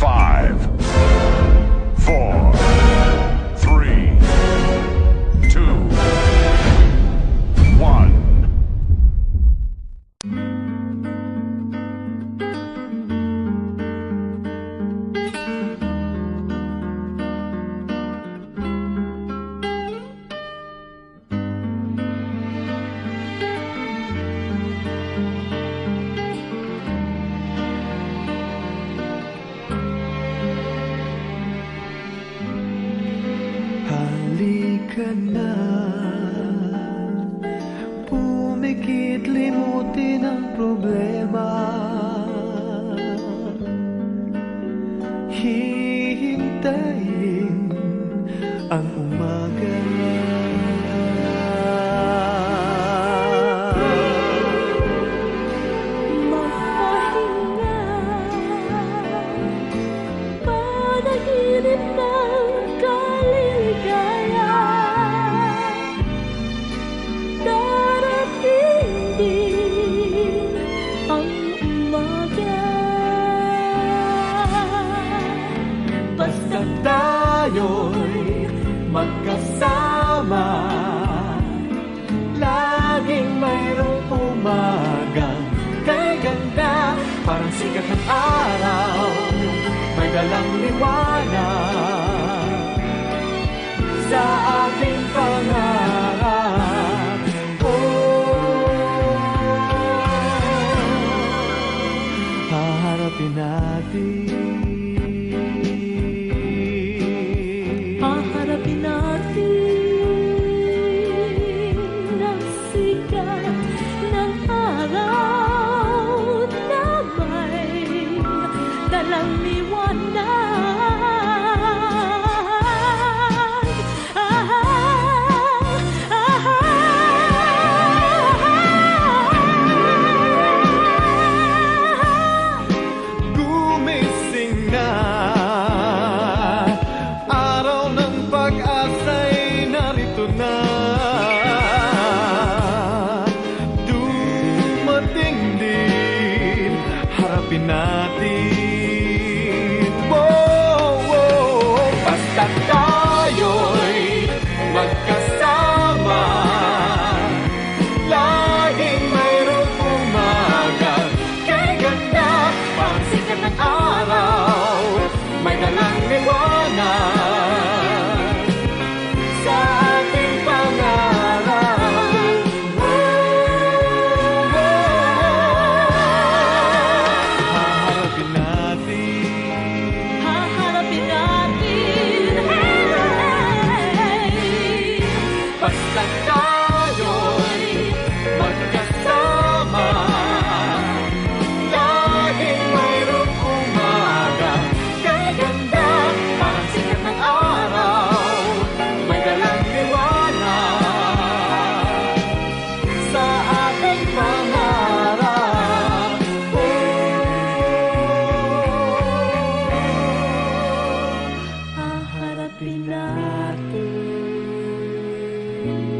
Five. ka Pumikit limutin ang problema. Hihintayin ang umaga Basta tayo'y magkasama Laging mayroong umaga. Kay ganda, parang sikat ng araw. May dalang you.